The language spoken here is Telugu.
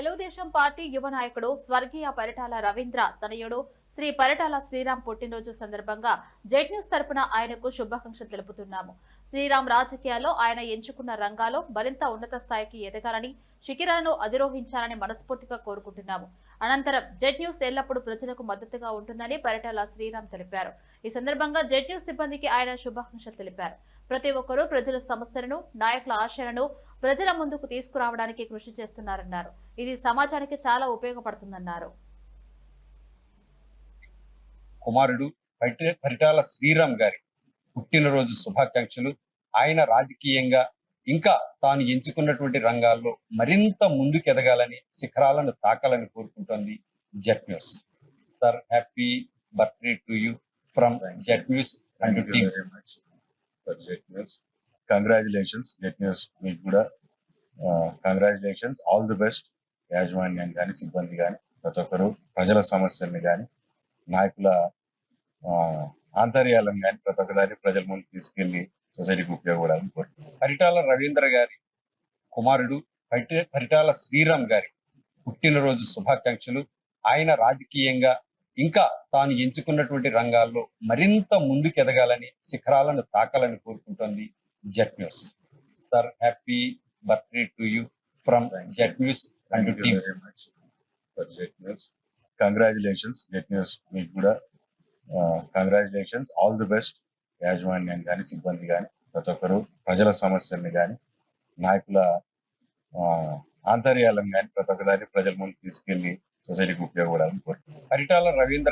తెలుగుదేశం పార్టీ యువ నాయకుడు స్వర్గీయ పరిటాల రవీంద్ర తనయుడు శ్రీ పరిటాల శ్రీరామ్ పుట్టినరోజు సందర్భంగా జెడ్ న్యూస్ తరపున ఆయనకు శుభాకాంక్షలు తెలుపుతున్నాము. శ్రీరామ్ రాజకీయాల్లో ఆయన ఎంచుకున్న రంగాల్లో మరింత ఉన్నత స్థాయికి ఎదగాలని శిఖిరాలను అధిరోహించాలని మనస్ఫూర్తిగా కోరుకుంటున్నాము. అనంతరం జెడ్ న్యూస్ ఎల్లప్పుడూ ప్రజలకు మద్దతుగా ఉంటుందని పరిటాల శ్రీరామ్ తెలిపారు. ఈ సందర్భంగా జెడ్ న్యూస్ సిబ్బందికి ఆయన శుభాకాంక్షలు తెలిపారు. ప్రతి ఒక్కరూ ప్రజల సమస్యలను నాయకుల ఆశయాలను ప్రజల ముందుకు తీసుకురావడానికి కృషి చేస్తున్నారన్నారు. ఇది సమాజానికి చాలా ఉపయోగపడుతుందన్నారు. కుమారుడు పరిట- పరిటాల శ్రీరామ్ గారి పుట్టినరోజు శుభాకాంక్షలు. ఆయన రాజకీయంగా ఇంకా తాను ఎంచుకున్నటువంటి రంగాల్లో మరింత ముందుకెదగాలని శిఖరాలను తాకాలని కోరుకుంటోంది Jet News. Sir happy birthday to you from Jet News and Jet News. Congratulations Jet News మీకు కూడా కంగ్రాచులేషన్స్ ఆల్ ది బెస్ట్ యాజమాన్యం కానీ సిబ్బంది కానీ ప్రతి ఒక్కరు ప్రజల సమస్యల్ని కానీ నాయకుల ఆంతర్యాలను కానీ ప్రతి ఒక్కదాన్ని ప్రజల ముందు తీసుకెళ్ళి సొసైటీకి ఉపయోగపడాలని కోరుకుంటున్నాను పరిటాల రవీంద్ర గారి కుమారుడు పరిట- పరిటాల శ్రీరామ్ గారి పుట్టినరోజు శుభాకాంక్షలు. ఆయన రాజకీయంగా ఇంకా తాను ఎంచుకున్నటువంటి రంగాల్లో మరింత ముందుకెదగాలని శిఖరాలను తాకాలని కోరుకుంటోంది Jet News. Sir happy birthday to you from Jet News and team. Congratulations Jet News మీకు కూడా కంగ్రాచులేషన్స్ ఆల్ ది బెస్ట్ యాజమాన్యాన్ని కానీ సిబ్బంది కానీ ప్రతి ఒక్కరు ప్రజల సమస్యల్ని కానీ నాయకుల ఆ, ఆంతర్యాలను కానీ ప్రతి ఒక్కదాన్ని ప్రజల ముందు తీసుకెళ్ళి సొసైటీకి ఉపయోగపడాలని కోరుకుంటున్నాను హరిటాల రవీంద్ర